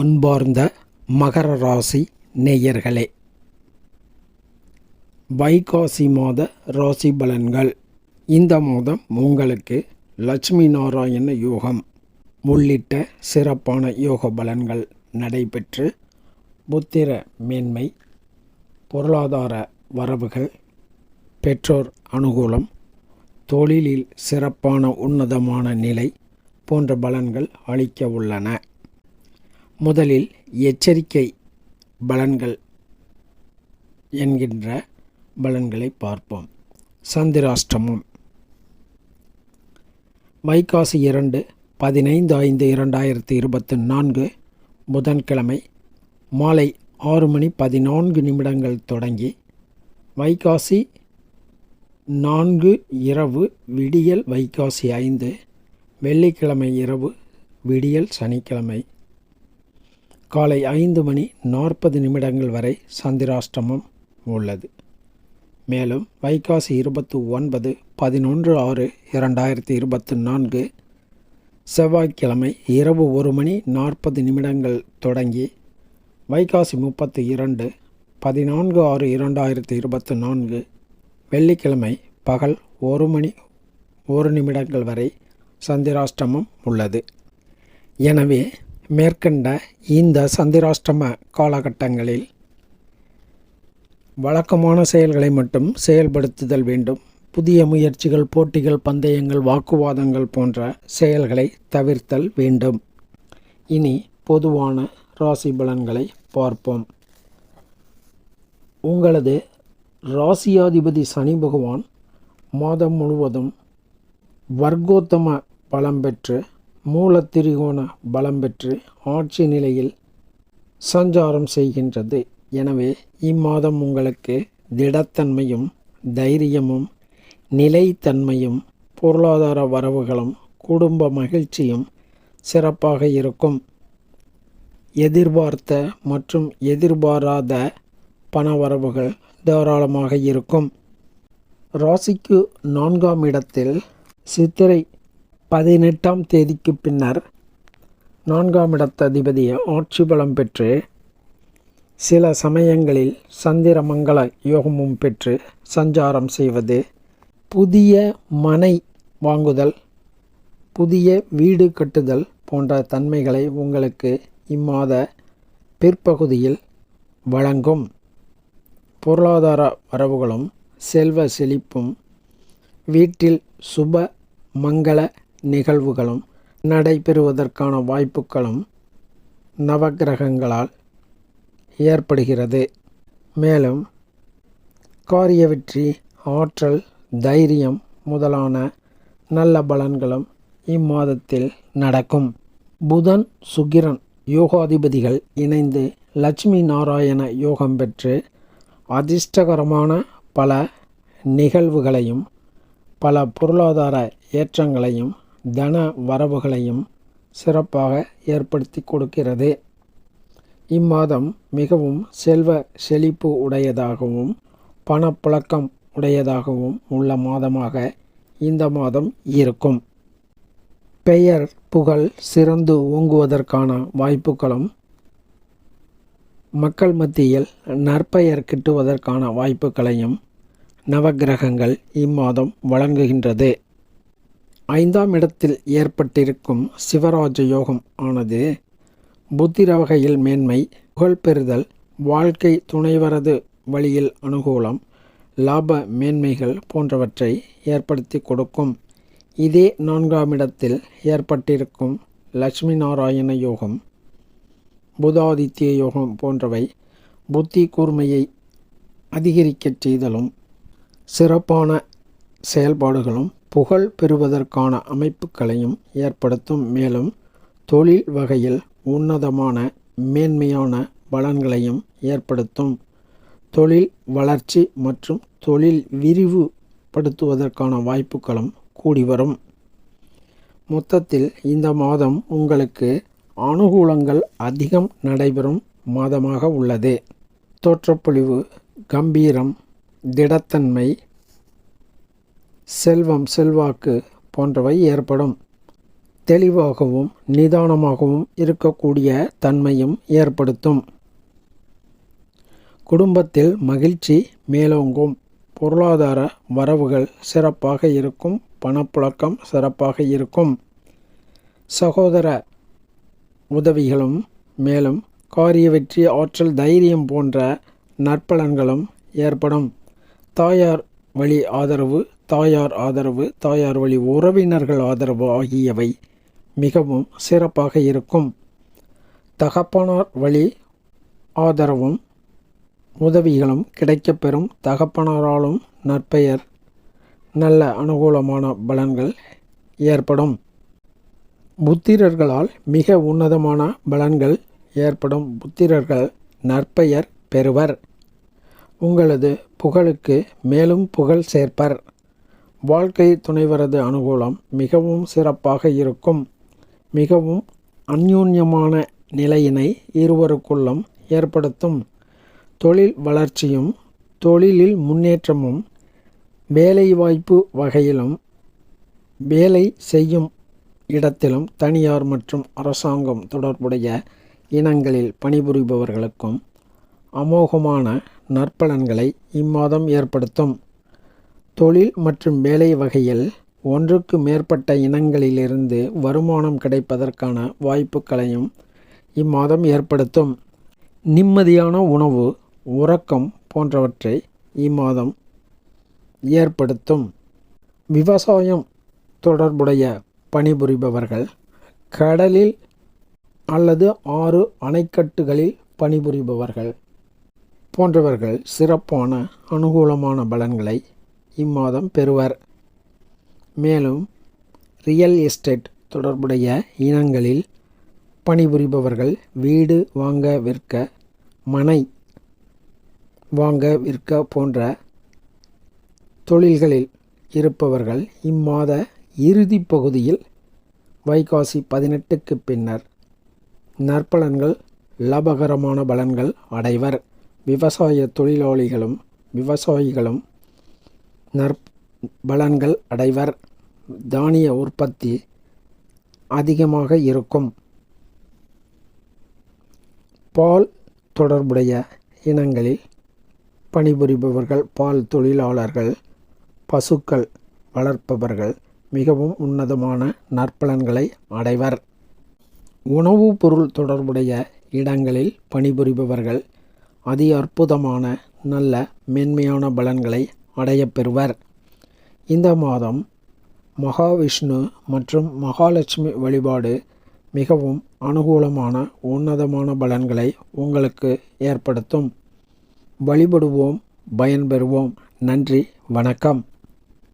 அன்பார்ந்த மகர ராசி நேயர்களே வைகாசி மாத ராசி பலன்கள். இந்த மாதம் உங்களுக்கு லட்சுமி நாராயண யோகம் உள்ளிட்ட சிறப்பான யோக பலன்கள் நடைபெற்று புத்திர மேன்மை பொருளாதார வரவுகள் பெற்றோர் அனுகூலம் தொழிலில் சிறப்பான உன்னதமான நிலை போன்ற பலன்கள் அளிக்க உள்ளன. முதலில் எச்சரிக்கை பலன்கள் என்கின்ற பலன்களை பார்ப்போம். சந்திராஷ்டமம். வைகாசி இரண்டு பதினைந்து ஐந்து இரண்டாயிரத்தி இருபத்தி நான்கு புதன்கிழமை மாலை ஆறு மணி பதினான்கு நிமிடங்கள் தொடங்கி வைகாசி நான்கு இரவு விடியல் வைகாசி ஐந்து வெள்ளிக்கிழமை இரவு விடியல் சனிக்கிழமை காலை ஐந்து மணி நாற்பது நிமிடங்கள் வரை சந்திராஷ்டமம் உள்ளது. மேலும் வைகாசி இருபத்தி ஒன்பது பதினொன்று ஆறு இரண்டாயிரத்தி இருபத்தி நான்கு செவ்வாய்க்கிழமை இரவு ஒரு மணி நாற்பது நிமிடங்கள் தொடங்கி வைகாசி முப்பத்தி இரண்டு பதினான்கு ஆறு இரண்டாயிரத்தி இருபத்தி நான்கு வெள்ளிக்கிழமை பகல் ஒரு மணி ஒரு நிமிடங்கள் வரை சந்திராஷ்டமம் உள்ளது. எனவே மேற்கண்ட இந்த சந்திராஷ்டம காலகட்டங்களில் வழக்கமான செயல்களை மட்டும் செயல்படுத்துதல் வேண்டும். புதிய முயற்சிகள் போட்டிகள் பந்தயங்கள் வாக்குவாதங்கள் போன்ற செயல்களை தவிர்த்தல் வேண்டும். இனி பொதுவான ராசி பலன்களை பார்ப்போம். உங்களது ராசியாதிபதி சனி பகவான் மாதம் முழுவதும் வர்க்கோத்தம பலம் பெற்று மூலத்திரிகோண பலம் பெற்று ஆட்சி நிலையில் சஞ்சாரம் செய்கின்றது. எனவே இம்மாதம் உங்களுக்கு திடத்தன்மையும் தைரியமும் நிலைத்தன்மையும் பொருளாதார வரவுகளும் குடும்ப மகிழ்ச்சியும் சிறப்பாக இருக்கும். எதிர்பார்த்த மற்றும் எதிர்பாராத பணவரவுகள் தாராளமாக இருக்கும். ராசிக்கு நான்காம் இடத்தில் சித்திரை பதினெட்டாம் தேதிக்கு பின்னர் நான்காம் இடத்த அதிபதியை ஆட்சி பலம் பெற்று சில சமயங்களில் சந்திரமங்கல யோகமும் பெற்று சஞ்சாரம் செய்வது புதிய மனை வாங்குதல் புதிய வீடு கட்டுதல் போன்ற தன்மைகளை உங்களுக்கு இம்மாத பிற்பகுதியில் வழங்கும். பொருளாதார வரவுகளும் செல்வ செழிப்பும் வீட்டில் சுப மங்கள நிகழ்வுகளும் நடைபெறுவதற்கான வாய்ப்புகளும் நவக்கிரகங்களால் ஏற்படுகிறது. மேலும் காரிய வெற்றி ஆற்றல் தைரியம் முதலான நல்ல பலன்களும் இம்மாதத்தில் நடக்கும். புதன் சுகிரன் யோகாதிபதிகள் இணைந்து லட்சுமி நாராயண யோகம் பெற்று அதிர்ஷ்டகரமான பல நிகழ்வுகளையும் பல பொருளாதார ஏற்றங்களையும் தன வரவுகளையும் சிறப்பாக ஏற்படுத்தி கொடுக்கிறது. இம்மாதம் மிகவும் செல்வ செழிப்பு உடையதாகவும் பணப்புழக்கம் உடையதாகவும் உள்ள மாதமாக இந்த மாதம் இருக்கும். பெயர் புகழ் சிறந்து ஓங்குவதற்கான வாய்ப்புகளும் மக்கள் மத்தியில் நற்பெயர் கிட்டுவதற்கான வாய்ப்புகளையும் நவக்கிரகங்கள் இம்மாதம் வழங்குகின்றது. ஐந்தாம் இடத்தில் ஏற்பட்டிருக்கும் சிவராஜ யோகம் ஆனது புத்திர வகையில் மேன்மை புகழ் பெறுதல் வாழ்க்கை துணைவரது வழியில் அனுகூலம் லாப மேன்மைகள் போன்றவற்றை ஏற்படுத்தி கொடுக்கும். இதே நான்காம் இடத்தில் ஏற்பட்டிருக்கும் லட்சுமி நாராயண யோகம் புதாதித்ய யோகம் போன்றவை புத்தி கூர்மையை அதிகரிக்கச் செய்தலும் சிறப்பான செயல்பாடுகளும் புகழ் பெறுவதற்கான அமைப்புகளையும் ஏற்படுத்தும். மேலும் தொழில் வகையில் உன்னதமான மேன்மையான பலன்களையும் ஏற்படுத்தும். தொழில் வளர்ச்சி மற்றும் தொழில் விரிவுபடுத்துவதற்கான வாய்ப்புகளும் கூடி வரும். மொத்தத்தில் இந்த மாதம் உங்களுக்கு அனுகூலங்கள் அதிகம் நடைபெறும் மாதமாக உள்ளது. தோற்றப்பொழிவு கம்பீரம் திடத்தன்மை செல்வம் செல்வாக்கு போன்றவை ஏற்படும். தெளிவாகவும் நிதானமாகவும் இருக்கக்கூடிய தன்மையும் ஏற்படுத்தும். குடும்பத்தில் மகிழ்ச்சி மேலோங்கும். பொருளாதார வரவுகள் சிறப்பாக இருக்கும். பணப்புழக்கம் சிறப்பாக இருக்கும். சகோதர உதவிகளும் மேலும் காரிய வெற்றி ஆற்றல் தைரியம் போன்ற நற்பலன்களும் ஏற்படும். தாயார் வழி ஆதரவு தாயார் ஆதரவு தாயார் வழி உறவினர்கள் ஆதரவு ஆகியவை மிகவும் சிறப்பாக இருக்கும். தகப்பனார் வழி ஆதரவும் உதவிகளும் கிடைக்கப்பெறும் தகப்பனாராலும் நற்பெயர் நல்ல அனுகூலமான பலன்கள் ஏற்படும். புத்திரர்களால் மிக உன்னதமான பலன்கள் ஏற்படும். புத்திரர்கள் நற்பெயர் பெறுவர். உங்களது புகழுக்கு மேலும் புகழ் சேர்ப்பர். வாழ்க்கை துணைவரது அனுகூலம் மிகவும் சிறப்பாக இருக்கும். மிகவும் அந்யூன்யமான நிலையினை இருவருக்குள்ளும் ஏற்படுத்தும். தொழில் வளர்ச்சியும் தொழிலில் முன்னேற்றமும் வேலைவாய்ப்பு வகையிலும் வேலை செய்யும் இடத்திலும் தனியார் மற்றும் அரசாங்கம் தொடர்புடைய இனங்களில் பணிபுரிபவர்களுக்கும் அமோகமான நற்பலன்களை இம்மாதம் ஏற்படுத்தும். தொழில் மற்றும் வேலை வகையில் ஒன்றுக்கு மேற்பட்ட இனங்களிலிருந்து வருமானம் கிடைப்பதற்கான வாய்ப்புகளையும் இம்மாதம் ஏற்படுத்தும். நிம்மதியான உணவு உறக்கம் போன்றவற்றை இம்மாதம் ஏற்படுத்தும். விவசாயம் தொடர்புடைய பணிபுரிபவர்கள் கடலில் அல்லது ஆறு அணைக்கட்டுகளில் பணிபுரிபவர்கள். போன்றவர்கள் சிறப்பான அனுகூலமான பலன்களை இம்மாதம் பெறுவர். மேலும் ரியல் எஸ்டேட் தொடர்புடைய இனங்களில் பணிபுரிபவர்கள் வீடு வாங்க விற்க மனை வாங்க விற்க போன்ற தொழில்களில் இருப்பவர்கள் இம்மாத இறுதி பகுதியில் வைகாசி பதினெட்டுக்கு பின்னர் நற்பலன்கள் லாபகரமான பலன்கள் அடைவர். விவசாய தொழிலாளிகளும் விவசாயிகளும் நற் பலன்கள் அடைவர். தானிய உற்பத்தி அதிகமாக இருக்கும். பால் தொடர்புடைய இனங்களில் பணிபுரிபவர்கள் பால் தொழிலாளர்கள் பசுக்கள் வளர்ப்பவர்கள் மிகவும் உன்னதமான நற்பலன்களை அடைவர். உணவுப் பொருள் தொடர்புடைய இடங்களில் பணிபுரிபவர்கள் அதி அற்புதமான நல்ல மென்மையான பலன்களை அடையப்பெறுவர் இந்த மாதம் மகாவிஷ்ணு மற்றும் மகாலட்சுமி வழிபாடு மிகவும் அனுகூலமான உன்னதமான பலன்களை உங்களுக்கு ஏற்படுத்தும். வழிபடுவோம் பயன்பெறுவோம். நன்றி வணக்கம்.